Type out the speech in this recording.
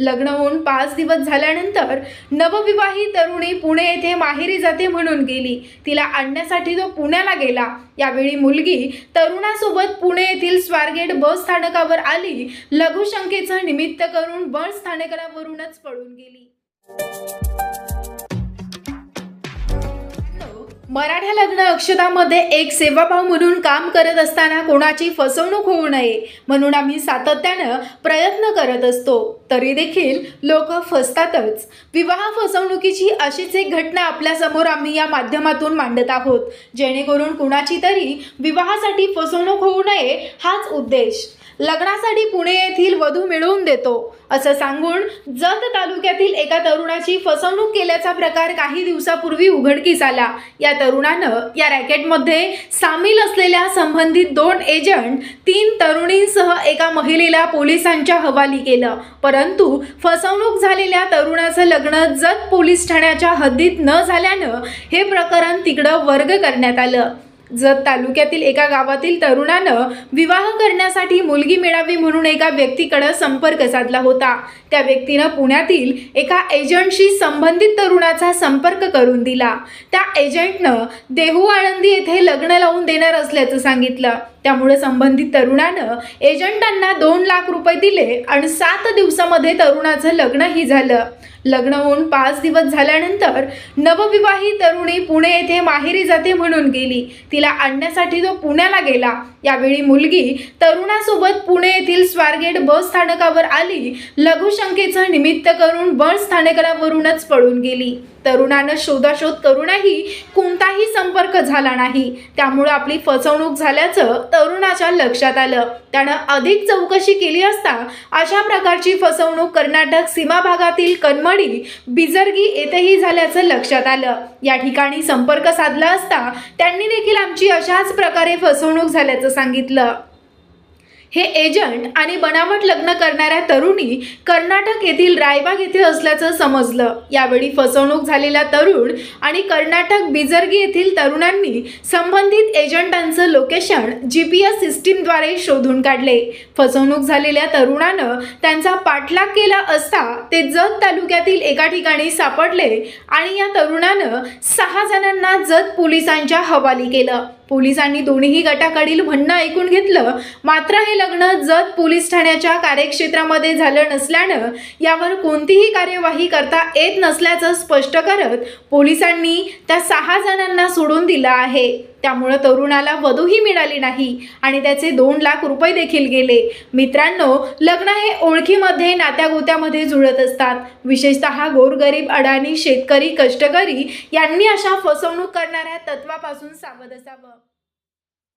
लग्न होऊन पाच दिवस झाल्यानंतर नवविवाही तरुणी पुणे येथे माहेरी जाते म्हणून गेली. तिला आणण्यासाठी तो पुण्याला गेला. यावेळी मुलगी तरुणासोबत पुणे येथील स्वारगेट बस स्थानकावर आली. लघुशंकेचं निमित्त करून बस स्थानकावरूनच पळून गेली. मराठा लग्न अक्षतामध्ये एक सेवाभाव म्हणून काम करत असताना कोणाची फसवणूक होऊ नये म्हणून आम्ही सातत्यानं प्रयत्न करत असतो. तरी देखील लोक फसतातच. विवाह फसवणुकीची अशीच एक घटना आपल्यासमोर आम्ही या माध्यमातून मांडत आहोत. जेणेकरून कुणाची तरी विवाहासाठी फसवणूक होऊ नये हाच उद्देश. लग्नासाठी पुणे येथील वधू मिळवून देतो. असं सांगून जत तालुक्यातील एका तरुणाची फसवणूक केल्याचा प्रकार काही दिवसापूर्वी उघडकीस आला. या तरुणानं या रॅकेटमध्ये सामील असलेल्या संबंधित दोन एजंट तीन तरुणींसह एका महिलेला पोलिसांच्या हवाली केलं. परंतु फसवणूक झालेल्या तरुणाचं लग्न जत पोलीस ठाण्याच्या हद्दीत न झाल्यानं हे प्रकरण तिकडं वर्ग करण्यात आलं. जत तालुक्यातील एका गावातील तरुणानं विवाह करण्यासाठी मुलगी मिळावी म्हणून एका व्यक्तीकडे संपर्क साधला होता. त्या व्यक्तीनं पुण्यातील एका एजंटशी संबंधित तरुणाचा संपर्क करून दिला. त्या एजंटनं देहू आळंदी येथे लग्न लावून देणार असल्याचं सांगितलं. त्यामुळे संबंधित तरुणानं एजंटांना दोन लाख रुपये दिले आणि सात दिवसामध्ये तरुणाचं लग्नही झालं. लग्न होऊन पाच दिवस झाल्यानंतर नवविवाही तरुणी पुणे येथे माहेरी जाते म्हणून गेली. तिला आणण्यासाठी तो पुण्याला गेला. यावेळी मुलगी तरुणासोबत पुणे येथील स्वारगेट बस स्थानकावर आली. लघुशंकेचं निमित्त करून बस स्थानकावरूनच पळून गेली. तरुणानं शोधाशोध करूनही कोणताही संपर्क झाला नाही. त्यामुळे आपली फसवणूक झाल्याचं तरुणाच्या लक्षात आलं. त्यानं अधिक चौकशी केली असता अशा प्रकारची फसवणूक कर्नाटक सीमा भागातील कनमडी बिजर्गी येथेही झाल्याचं लक्षात आलं. या ठिकाणी संपर्क साधला असता त्यांनी देखील आमची अशाच प्रकारे फसवणूक झाल्याचं सांगितलं. हे एजंट आणि बनावट लग्न करणाऱ्या तरुणी कर्नाटक येथील रायबाग येथे असल्याचं समजलं. यावेळी फसवणूक झालेला तरुण आणि कर्नाटक बिजर्गी येथील तरुणांनी संबंधित एजंटांचं लोकेशन जी पी एस सिस्टीमद्वारे शोधून काढले. फसवणूक झालेल्या तरुणानं त्यांचा पाठलाग केला असता ते जत तालुक्यातील एका ठिकाणी सापडले आणि या तरुणानं सहा जणांना जत पोलिसांच्या हवाली केलं. पोलिसांनी दोन्ही गटाकडील म्हणणं ऐकून घेतलं. मात्र हे लग्न जत पोलीस ठाण्याच्या कार्यक्षेत्रामध्ये झालं नसल्यानं यावर कोणतीही कार्यवाही करता येत नसल्याचं स्पष्ट करत पोलिसांनी त्या सहा जणांना सोडून दिलं आहे. त्यामुळं तरुणाला वधूही मिळाली नाही आणि त्याचे दोन लाख रुपये देखील गेले. मित्रांनो लग्न हे ओळखीमध्ये नात्यागोत्यामध्ये जुळत असतात. विशेषतः गोरगरीब अडाणी शेतकरी कष्टकरी यांनी अशा फसवणूक करणाऱ्या तत्वापासून सावध असावं.